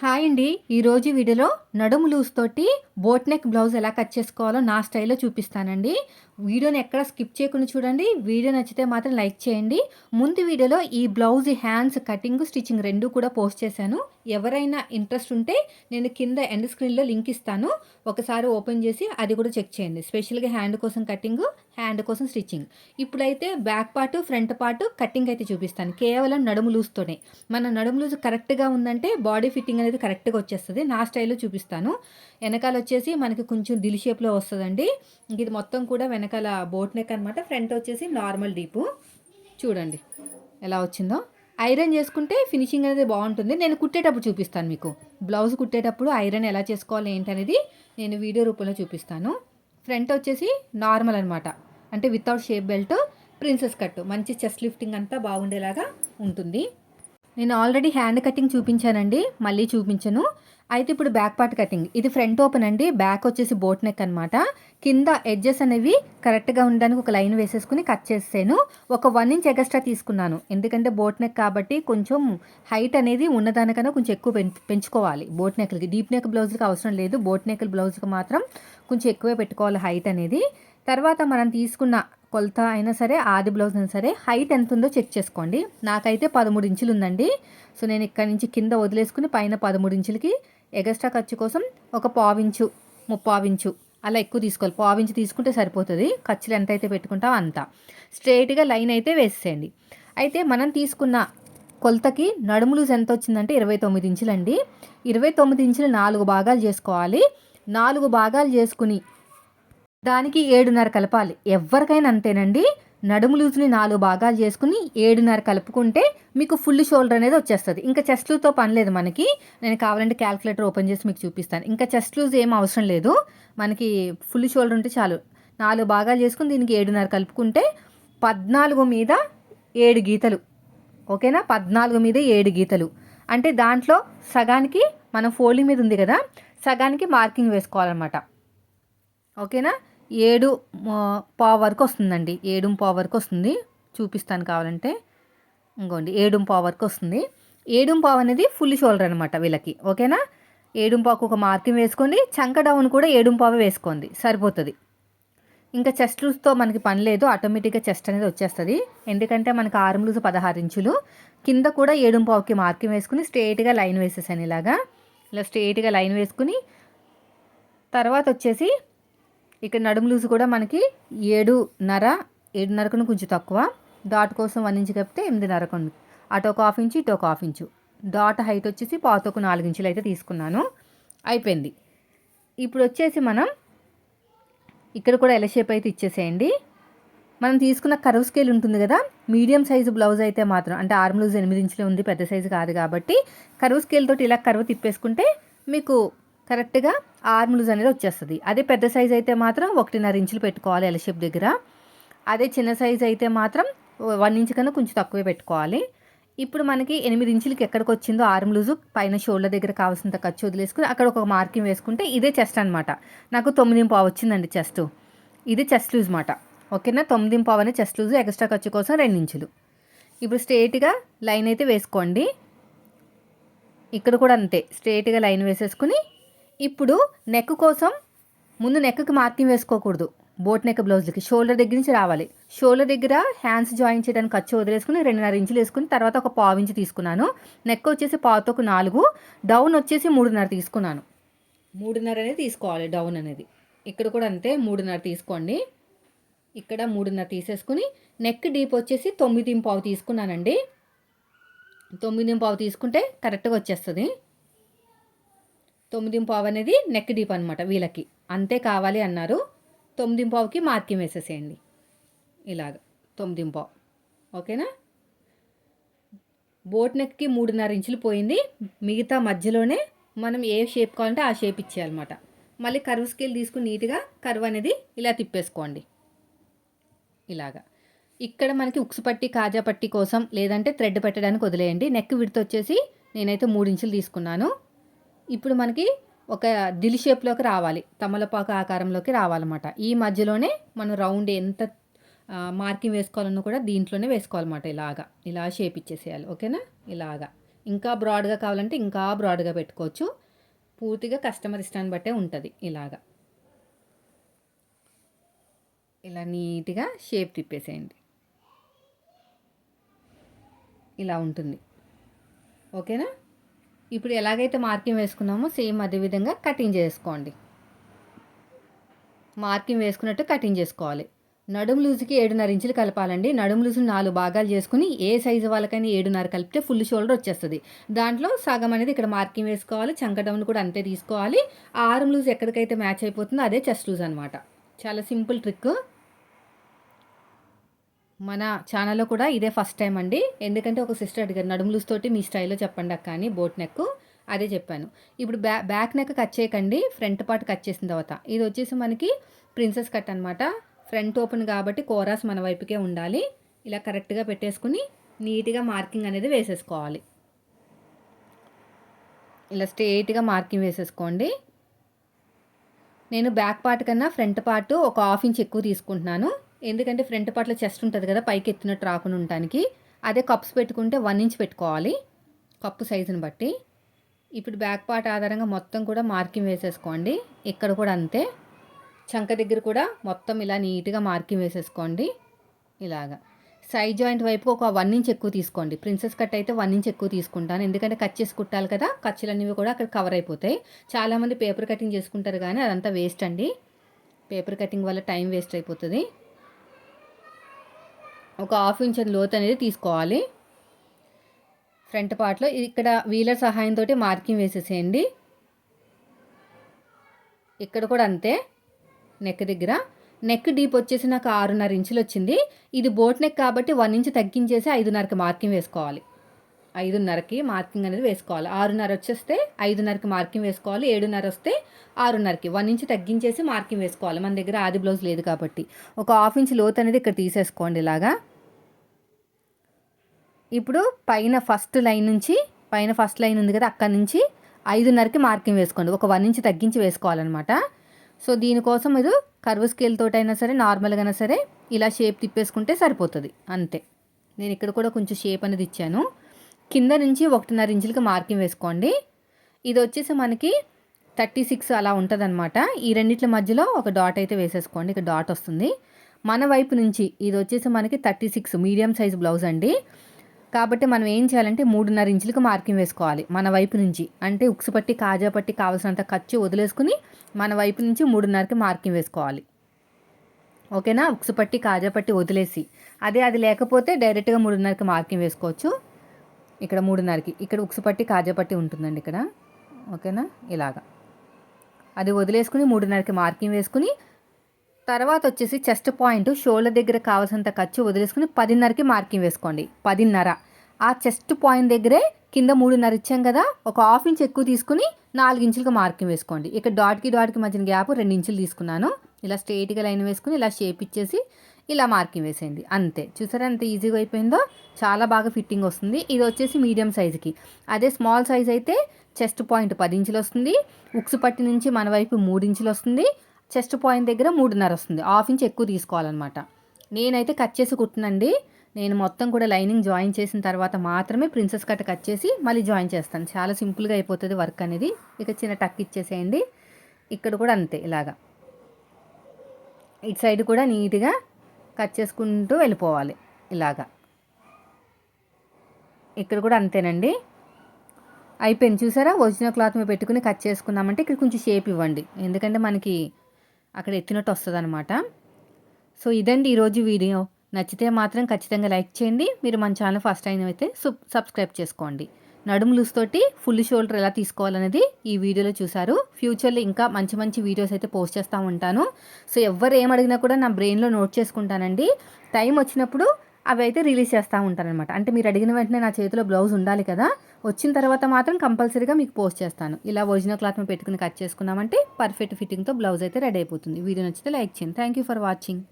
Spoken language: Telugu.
హాయ్ అండి. ఈరోజు వీడియోలో నడుము లూజ్ తోటి బోట్ నెక్ బ్లౌజ్ ఎలా కట్ చేసుకోవాలో నా స్టైల్లో చూపిస్తానండి. వీడియోని ఎక్కడ స్కిప్ చేయకుండా చూడండి. వీడియో నచ్చితే మాత్రం లైక్ చేయండి. ముందు వీడియోలో ఈ బ్లౌజ్ హ్యాండ్స్ కటింగ్ స్టిచ్చింగ్ రెండు కూడా పోస్ట్ చేశాను. ఎవరైనా ఇంట్రెస్ట్ ఉంటే నేను కింద ఎండ్ స్క్రీన్లో లింక్ ఇస్తాను. ఒకసారి ఓపెన్ చేసి అది కూడా చెక్ చేయండి. స్పెషల్గా హ్యాండ్ కోసం కటింగ్ హ్యాండ్ కోసం స్టిచ్చింగ్. ఇప్పుడైతే back part front part cutting అయితే చూపిస్తాను. కేవలం నడుము లూజ్తోనే. మన నడుము లూజ్ కరెక్ట్గా ఉందంటే బాడీ ఫిట్టింగ్ అనేది కరెక్ట్గా వచ్చేస్తుంది. నా స్టైల్లో చూపిస్తాను. వెనకాల వచ్చేసి మనకి కొంచెం దిల్ షేప్లో వస్తుందండి. ఇంక ఇది మొత్తం కూడా వెనకాల బోట్ నెక్ అనమాట ఫ్రంట్ వచ్చేసి నార్మల్ డీపు. చూడండి ఎలా వచ్చిందో. ఐరన్ చేసుకుంటే ఫినిషింగ్ అనేది బాగుంటుంది. నేను కుట్టేటప్పుడు చూపిస్తాను మీకు. బ్లౌజ్ కుట్టేటప్పుడు ఐరన్ ఎలా చేసుకోవాలి ఏంటనేది నేను వీడియో రూపంలో చూపిస్తాను. ఫ్రంట్ వచ్చేసి నార్మల్ అనమాట అంటే without shape belt princess cut మంచి చెస్ట్ లిఫ్టింగ్ అంతా బాగుండేలాగా ఉంటుంది. నేను ఆల్రెడీ హ్యాండ్ కటింగ్ చూపించానండి మళ్ళీ చూపించను. అయితే ఇప్పుడు బ్యాక్ పార్ట్ కటింగ్ ఇది ఫ్రంట్ ఓపెన్ అండి బ్యాక్ వచ్చేసి బోట్ నెక్ అనమాట కింద ఎడ్జెస్ అనేవి కరెక్ట్గా ఉండడానికి ఒక లైన్ వేసేసుకుని కట్ చేసాను ఒక వన్ ఇంచ్ ఎగస్ట్రా తీసుకున్నాను. ఎందుకంటే బోట్ నెక్ కాబట్టి కొంచెం హైట్ అనేది ఉన్నదానికన్నా కొంచెం ఎక్కువ పెంచుకోవాలి. బోట్ నెక్లకి డీప్ నెక్ బ్లౌజ్కి అవసరం లేదు. బోట్ నెక్ బ్లౌజ్కి మాత్రం కొంచెం ఎక్కువే పెట్టుకోవాలి హైట్ అనేది. తర్వాత మనం తీసుకున్న కొలత అయినా సరే ఆది బ్లౌజ్ అయినా సరే హైట్ ఎంత ఉందో చెక్ చేసుకోండి. నాకైతే పదమూడు ఇంచులు ఉందండి. సో నేను ఇక్కడ నుంచి కింద వదిలేసుకుని పైన పదమూడు ఇంచులకి ఎగస్ట్రా ఖర్చు కోసం ఒక పావించు ముప్పావించు అలా ఎక్కువ తీసుకోవాలి. పావించు తీసుకుంటే సరిపోతుంది. ఖర్చులు ఎంత అయితే పెట్టుకుంటామో అంత. స్ట్రైట్గా లైన్ అయితే వేసేయండి. అయితే మనం తీసుకున్న కొలతకి నడుము లూజ్ ఎంత వచ్చిందంటే ఇరవై తొమ్మిది ఇంచులండి. ఇరవై తొమ్మిది ఇంచులు నాలుగు భాగాలు చేసుకోవాలి. నాలుగు భాగాలు చేసుకుని దానికి ఏడున్నర కలపాలి. ఎవరికైనా అంతేనండి. నడుము లూజ్ని నాలుగు భాగాలు చేసుకుని ఏడున్నర కలుపుకుంటే మీకు ఫుల్ షోల్డర్ అనేది వచ్చేస్తుంది. ఇంకా చెస్ట్ లూజ్తో పని లేదు మనకి. నేను కావాలంటే క్యాల్కులేటర్ ఓపెన్ చేసి మీకు చూపిస్తాను. ఇంకా చెస్ట్ లూజ్ ఏం అవసరం లేదు. మనకి ఫుల్ షోల్డర్ ఉంటే చాలు. నాలుగు భాగాలు చేసుకుని దీనికి ఏడున్నర కలుపుకుంటే పద్నాలుగు మీద ఏడు గీతలు. ఓకేనా? పద్నాలుగు మీద ఏడు గీతలు. అంటే దాంట్లో సగానికి మనం ఫోల్డింగ్ మీద ఉంది కదా సగానికి మార్కింగ్ వేసుకోవాలన్నమాట. ఓకేనా? ఏడు పావు వరకు వస్తుందండి. ఏడు పావు వరకు వస్తుంది. చూపిస్తాను కావాలంటే. ఇంకోండి. ఏడు పావు వరకు వస్తుంది. ఏడు పావు అనేది ఫుల్ షోల్డర్ అనమాట వీళ్ళకి. ఓకేనా? ఏడు ఒక మార్కింగ్ వేసుకోండి. చంక డౌన్ కూడా ఏడు వేసుకోండి. సరిపోతుంది. ఇంకా చెస్ట్ లూజ్తో మనకి పని లేదు. ఆటోమేటిక్గా చెస్ట్ అనేది వచ్చేస్తుంది. ఎందుకంటే మనకి ఆర్మ్ లూజ్ పదహారు ఇంచులు. కింద కూడా ఏడు పావుకి మార్కింగ్ వేసుకుని స్ట్రేట్గా లైన్ వేసేసాను ఇలాగా. ఇలా స్ట్రేట్గా లైన్ వేసుకుని తర్వాత వచ్చేసి ఇక్కడ నడుము లూజ్ కూడా మనకి ఏడున్నర ఏడున్నరకు కొంచెం తక్కువ. డాట్ కోసం వన్ ఇంచు కప్పితే ఎనిమిదిన్నరకు ఉంది అటు ఒక హాఫ్ ఇంచు ఇటు ఒక హాఫ్ ఇంచు. డాట్ హైట్ వచ్చేసి పాతకు నాలుగు ఇంచులు అయితే తీసుకున్నాను. అయిపోయింది. ఇప్పుడు వచ్చేసి మనం ఇక్కడ కూడా ఎలా షేప్ అయితే ఇచ్చేసేయండి. మనం తీసుకున్న కరువు స్కేల్ ఉంటుంది కదా మీడియం సైజు బ్లౌజ్ అయితే మాత్రం అంటే ఆర్మ్ లూజ్ ఎనిమిది ఇంచులు ఉంది పెద్ద సైజు కాదు కాబట్టి కరువు స్కేల్ తోటి ఇలా కరువు తిప్పేసుకుంటే మీకు కరెక్ట్గా ఆర్మ్ లూజ్ అనేది వచ్చేస్తుంది. అదే పెద్ద సైజ్ అయితే మాత్రం ఒకటిన్నర ఇంచులు పెట్టుకోవాలి ఎల్ షేప్ దగ్గర. అదే చిన్న సైజ్ అయితే మాత్రం వన్ ఇంచ్ కన్నా కొంచెం తక్కువే పెట్టుకోవాలి. ఇప్పుడు మనకి ఎనిమిది ఇంచులకి ఎక్కడికి వచ్చిందో ఆర్మ్ లూజు పైన షోల్డర్ దగ్గర కావాల్సినంత ఖర్చు వదిలేసుకుని అక్కడ ఒక మార్కింగ్ వేసుకుంటే ఇదే చెస్ట్ అనమాట నాకు తొమ్మిది పావు వచ్చిందండి చెస్ట్. ఇది చెస్ట్ లూజ్ మాట. ఓకేనా? తొమ్మిది పావు అనే చెస్ట్ లూజ్ ఎక్స్ట్రా ఖర్చు కోసం రెండు ఇంచులు. ఇప్పుడు స్ట్రేట్గా లైన్ అయితే వేసుకోండి. ఇక్కడ కూడా అంతే. స్ట్రేట్గా లైన్ వేసేసుకుని ఇప్పుడు నెక్ కోసం ముందు నెక్కి మార్కింగ్ వేసుకోకూడదు. బోట్ నెక్ బ్లౌజ్లకి షోల్డర్ దగ్గర నుంచి రావాలి. షోల్డర్ దగ్గర హ్యాండ్స్ జాయిన్ చేయడానికి ఖర్చు వదిలేసుకుని రెండున్నర ఇంచులు వేసుకుని తర్వాత ఒక పావు ఇంచు తీసుకున్నాను. నెక్ వచ్చేసి పావుతో ఒక నాలుగు. డౌన్ వచ్చేసి మూడున్నర తీసుకున్నాను. మూడున్నర అనేది తీసుకోవాలి డౌన్ అనేది. ఇక్కడ కూడా అంతే మూడున్నర తీసుకోండి. ఇక్కడ మూడున్నర తీసేసుకుని నెక్ డీప్ వచ్చేసి తొమ్మిది పావు తీసుకున్నానండి. తొమ్మిది పావు తీసుకుంటే కరెక్ట్గా వచ్చేస్తుంది. తొమ్మిది పావు అనేది నెక్ డీప్ అనమాట వీళ్ళకి. అంతే కావాలి అన్నారు. తొమ్మిది పావుకి మార్కింగ్ వేసేసేయండి. ఇలాగ తొమ్మిది పావు. ఓకేనా? బోట్ నెక్కి మూడున్నర ఇంచులు పోయింది. మిగతా మధ్యలోనే మనం ఏ షేప్ కావాలంటే ఆ షేప్ ఇచ్చేయాలన్నమాట. మళ్ళీ కర్వ్ స్కేల్ తీసుకుని నీట్గా కర్వ్ అనేది ఇలా తిప్పేసుకోండి. ఇలాగా. ఇక్కడ మనకి ఉక్సు పట్టి కాజా పట్టి కోసం లేదంటే థ్రెడ్ పెట్టడానికి వదిలేయండి. నెక్ విడత వచ్చేసి నేనైతే మూడు ఇంచులు తీసుకున్నాను. ఇప్పుడు మనకి ఒక దిల్ షేప్లోకి రావాలి. తమలపాకు ఆకారంలోకి రావాలన్నమాట. ఈ మధ్యలోనే మనం రౌండ్ ఎంత మార్కింగ్ వేసుకోవాలన్నా కూడా దీంట్లోనే వేసుకోవాలన్నమాట ఇలాగా. ఇలా షేప్ ఇచ్చేసేయాలి. ఓకేనా? ఇలాగా. ఇంకా బ్రాడ్గా కావాలంటే ఇంకా బ్రాడ్గా పెట్టుకోవచ్చు. పూర్తిగా కస్టమర్ ఇష్టాన్ని బట్టే ఉంటుంది ఇలాగా. ఇలా నీట్గా షేప్ తిప్పేసేయండి. ఇలా ఉంటుంది. ఓకేనా? ఇప్పుడు ఎలాగైతే మార్కింగ్ వేసుకున్నామో సేమ్ అదే విధంగా కటింగ్ చేసుకోండి. మార్కింగ్ వేసుకున్నట్టు కటింగ్ చేసుకోవాలి. నడుము లూజుకి ఏడున్నర ఇంచులు కలపాలండి. నడుము లూజు నాలుగు భాగాలు చేసుకుని ఏ సైజు వాళ్ళకైనా ఏడున్నర కలిపితే ఫుల్ షోల్డర్ వచ్చేస్తుంది. దాంట్లో సగం అనేది ఇక్కడ మార్కింగ్ వేసుకోవాలి. చంకటౌన్ కూడా అంతే తీసుకోవాలి. ఆరం లూజ్ ఎక్కడికైతే మ్యాచ్ అయిపోతుందో అదే చెస్ట్ లూజ్ అనమాట చాలా సింపుల్ ట్రిక్. మన ఛానల్లో కూడా ఇదే ఫస్ట్ టైం అండి. ఎందుకంటే ఒక సిస్టర్ అడిగారు నడుములుస్తోటి తోటి మీ స్టైల్లో చెప్పండి అక్క అని బోట్ నెక్ అదే చెప్పాను. ఇప్పుడు బ్యా బ్యాక్ నెక్ కట్ చేయకండి ఫ్రంట్ పార్ట్ కట్ చేసిన తర్వాత. ఇది వచ్చేసి మనకి ప్రిన్సెస్ కట్ అనమాట ఫ్రంట్ ఓపెన్ కాబట్టి కోరాస్ మన వైపుకే ఉండాలి. ఇలా కరెక్ట్గా పెట్టేసుకుని నీట్గా మార్కింగ్ అనేది వేసేసుకోవాలి. ఇలా స్ట్రేట్గా మార్కింగ్ వేసేసుకోండి. నేను బ్యాక్ పార్ట్ కన్నా ఫ్రంట్ పార్ట్ ఒక హాఫ్ ఇంచ్ ఎక్కువ తీసుకుంటున్నాను. ఎందుకంటే ఫ్రంట్ పార్ట్లో చెస్ట్ ఉంటుంది కదా పైకి ఎత్తినట్టు రాకుండా ఉండటానికి. అదే కప్స్ పెట్టుకుంటే వన్ ఇంచ్ పెట్టుకోవాలి కప్పు సైజుని బట్టి. ఇప్పుడు బ్యాక్ పార్ట్ ఆధారంగా మొత్తం కూడా మార్కింగ్ వేసేసుకోండి. ఇక్కడ కూడా అంతే. చంక దగ్గర కూడా మొత్తం ఇలా నీట్గా మార్కింగ్ వేసేసుకోండి. ఇలాగా. సైడ్ జాయింట్ వైపు ఒక వన్ ఇంచ్ ఎక్కువ తీసుకోండి. ప్రిన్సెస్ కట్ అయితే వన్ ఇంచ్ ఎక్కువ తీసుకుంటాను. ఎందుకంటే కట్ చేసి కుట్టాలి కదా ఖర్చులన్నీ కూడా అక్కడ కవర్ అయిపోతాయి. చాలామంది పేపర్ కటింగ్ చేసుకుంటారు కానీ అదంతా వేస్ట్ అండి. పేపర్ కటింగ్ వల్ల టైం వేస్ట్ అయిపోతుంది. ఒక హాఫ్ ఇంచ్ లోతు అనేది తీసుకోవాలి. ఫ్రంట్ పార్ట్లో ఇక్కడ వీలర్ సహాయంతో మార్కింగ్ వేసేసేయండి. ఇక్కడ కూడా అంతే నెక్ దగ్గర. నెక్ డీప్ వచ్చేసి నాకు ఆరున్నర ఇంచులు వచ్చింది. ఇది బోట్ నెక్ కాబట్టి వన్ ఇంచ్ తగ్గించేసి ఐదున్నరకి మార్కింగ్ వేసుకోవాలి. ఐదున్నరకి మార్కింగ్ అనేది వేసుకోవాలి. ఆరున్నర వచ్చేస్తే ఐదున్నరకి మార్కింగ్ వేసుకోవాలి. ఏడున్నర వస్తే ఆరున్నరకి. వన్ ఇంచ్ తగ్గించేసి మార్కింగ్ వేసుకోవాలి. మన దగ్గర ఆది బ్లౌజ్ లేదు కాబట్టి. ఒక హాఫ్ ఇంచ్ లోత్ అనేది ఇక్కడ తీసేసుకోండి ఇలాగా. ఇప్పుడు పైన ఫస్ట్ లైన్ నుంచి పైన ఫస్ట్ లైన్ ఉంది కదా అక్కడ నుంచి ఐదున్నరకి మార్కింగ్ వేసుకోండి. ఒక వన్ ఇంచ్ తగ్గించి వేసుకోవాలన్నమాట. సో దీనికోసం మీరు కర్వ్ స్కేల్ తోటైనా సరే నార్మల్గా సరే ఇలా షేప్ తిప్పేసుకుంటే సరిపోతుంది. అంతే. నేను ఇక్కడ కూడా కొంచెం షేప్ అనేది ఇచ్చాను. కింద నుంచి ఒకటిన్నర ఇంచులకి మార్కింగ్ వేసుకోండి. ఇది వచ్చేసి మనకి థర్టీ సిక్స్ అలా ఉంటుంది ఈ రెండిట్ల మధ్యలో ఒక డాట్ అయితే వేసేసుకోండి. ఇక్కడ డాట్ వస్తుంది. మన వైపు నుంచి ఇది వచ్చేసి మనకి thirty six medium size blouse అండి. కాబట్టి మనం ఏం చేయాలంటే మూడున్నర ఇంచులకు మార్కింగ్ వేసుకోవాలి. మన వైపు నుంచి అంటే ఉక్సు పట్టి కాజా పట్టి కావాల్సినంత ఖర్చు వదిలేసుకుని మన వైపు నుంచి మూడున్నరకి మార్కింగ్ వేసుకోవాలి. ఓకేనా? ఉక్సు పట్టి కాజా పట్టి వదిలేసి. అదే అది లేకపోతే డైరెక్ట్గా మూడున్నరకి మార్కింగ్ వేసుకోవచ్చు. ఇక్కడ మూడున్నరకి. ఇక్కడ ఉక్సు పట్టి కాజా పట్టి ఉంటుందండి ఇక్కడ. ఓకేనా? ఇలాగా. అది వదిలేసుకుని మూడున్నరకి మార్కింగ్ వేసుకుని తర్వాత వచ్చేసి చెస్ట్ పాయింట్ షోల్డర్ దగ్గర కావాల్సినంత ఖర్చు వదిలేసుకుని పదిన్నరకి మార్కింగ్ వేసుకోండి. పదిన్నర. ఆ చెస్ట్ పాయింట్ దగ్గరే కింద మూడున్నర ఇచ్చాం కదా ఒక హాఫ్ ఇంచ్ ఎక్కువ తీసుకుని నాలుగు ఇంచులకు మార్కింగ్ వేసుకోండి. ఇక్కడ డాట్కి డాట్కి మధ్యన గ్యాప్ రెండు ఇంచులు తీసుకున్నాను. ఇలా స్ట్రేట్గా లైన్ వేసుకుని ఇలా షేప్ ఇచ్చేసి ఇలా మార్కింగ్ వేసేయండి. అంతే. చూసారా ఎంత ఈజీగా అయిపోయిందో? చాలా బాగా ఫిట్టింగ్ వస్తుంది. ఇది వచ్చేసి మీడియం సైజుకి. అదే స్మాల్ సైజ్ అయితే చెస్ట్ పాయింట్ పది ఇంచులు వస్తుంది. ఉక్సు పట్టి నుంచి మన వైపు మూడు ఇంచులు వస్తుంది. చెస్ట్ పాయింట్ దగ్గర మూడున్నర వస్తుంది. హాఫ్ ఇంచ్ ఎక్కువ తీసుకోవాలన్నమాట. నేనైతే కట్ చేసి కుట్టినండి. నేను మొత్తం కూడా లైనింగ్ జాయిన్ చేసిన తర్వాత మాత్రమే ప్రిన్సెస్ కట్ కట్ చేసి మళ్ళీ జాయిన్ చేస్తాను. చాలా సింపుల్గా అయిపోతుంది వర్క్ అనేది. ఇక చిన్న టక్ ఇచ్చేసేయండి. ఇక్కడ కూడా అంతే ఇలాగా. ఇటు సైడ్ కూడా నీట్గా కట్ చేసుకుంటూ వెళ్ళిపోవాలి ఇలాగా. ఇక్కడ కూడా అంతేనండి. అయిపోయింది చూసారా? ఒరిజినల్ క్లాత్ మీద పెట్టుకుని కట్ చేసుకున్నామంటే ఇక్కడ కొంచెం షేప్ ఇవ్వండి. ఎందుకంటే మనకి అక్కడ ఎత్తినట్టు వస్తుంది అనమాట సో ఇదండి ఈరోజు వీడియో. నచ్చితే మాత్రం ఖచ్చితంగా లైక్ చేయండి. మీరు మన ఛానల్ ఫస్ట్ టైం అయితే సబ్స్క్రైబ్ చేసుకోండి. నడుము లూస్ తోటి ఫుల్ షోల్డర్ ఎలా తీసుకోవాలనేది ఈ వీడియోలో చూసారు ఫ్యూచర్లో ఇంకా మంచి మంచి వీడియోస్ అయితే పోస్ట్ చేస్తూ ఉంటాను. సో ఎవరు ఏం అడిగినా కూడా నా బ్రెయిన్లో నోట్ చేసుకుంటానండి. టైం వచ్చినప్పుడు అవి అయితే రిలీజ్ చేస్తూ ఉంటానన్నమాట. అంటే మీరు అడిగిన వెంటనే నా చేతిలో బ్లౌజ్ ఉండాలి కదా వచ్చిన తర్వాత మాత్రం కంపల్సరీగా మీకు పోస్ట్ చేస్తాను. ఇలా ఒరిజినల్ క్లాత్ పెట్టుకుని కట్ చేసుకున్నామంటే పర్ఫెక్ట్ ఫిట్టింగ్తో బ్లౌజ్ అయితే రెడీ అయిపోతుంది. వీడియో నచ్చితే లైక్ చేయండి. Thank you for watching.